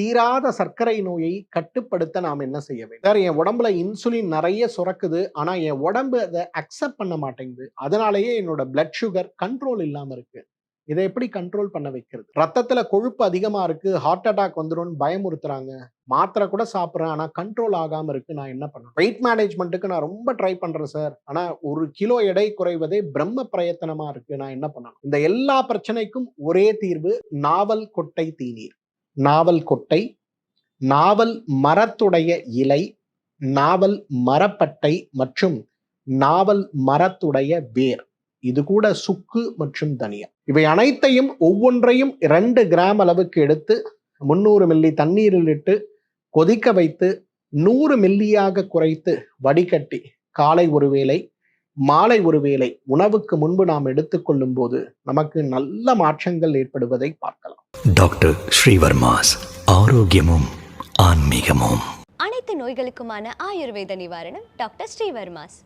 தீராத சர்க்கரை நோயை கட்டுப்படுத்த நாம் என்ன செய்ய வேண்டும்? சார் என் உடம்புல இன்சுலின் நிறைய சுரக்குது. ஆனா என் உடம்பு அதை அக்செப்ட் பண்ண மாட்டேங்குது. அதனாலேயே என்னோட பிளட் சுகர் கண்ட்ரோல் இல்லாம இருக்கு. இதை எப்படி கண்ட்ரோல் பண்ண வைக்கிறது? ரத்தத்துல கொழுப்பு அதிகமா இருக்கு. ஹார்ட் அட்டாக் வந்துடும் பயமுறுத்துறாங்க. மாத்திரை கூட சாப்பிட்றேன். ஆனா கண்ட்ரோல் ஆகாம இருக்கு. நான் என்ன பண்ணணும்? வெயிட் மேனேஜ்மெண்ட்டுக்கு நான் ரொம்ப ட்ரை பண்றேன் சார். ஆனா ஒரு கிலோ எடை குறைவதே பிரம்ம பிரயத்தனமா இருக்கு. நான் என்ன பண்ணணும்? இந்த எல்லா பிரச்சனைக்கும் ஒரே தீர்வு நாவல் கொட்டை தீநீர். நாவல் கொட்டை நாவல் மரத்துடைய இலை நாவல் மரப்பட்டை மற்றும் நாவல் மரத்துடைய வேர். இது கூட சுக்கு மற்றும் தனியா. இவை அனைத்தையும் ஒவ்வொன்றையும் இரண்டு கிராம் அளவுக்கு எடுத்து முந்நூறு மில்லி தண்ணீரில் இட்டு கொதிக்க வைத்து நூறு மில்லியாக குறைத்து வடிகட்டி காலை ஒரு வேளை மாலை ஒரு வேளை உணவுக்கு முன்பு நாம் எடுத்துக்கொள்ளும் போது நமக்கு நல்ல மாற்றங்கள் ஏற்படுவதை பார்க்கலாம். டாக்டர் ஸ்ரீவர்மாஸ் ஆரோக்கியமும் ஆன்மீகமும். அனைத்து நோய்களுக்குமான ஆயுர்வேத நிவாரணம் டாக்டர் ஸ்ரீவர்மாஸ்.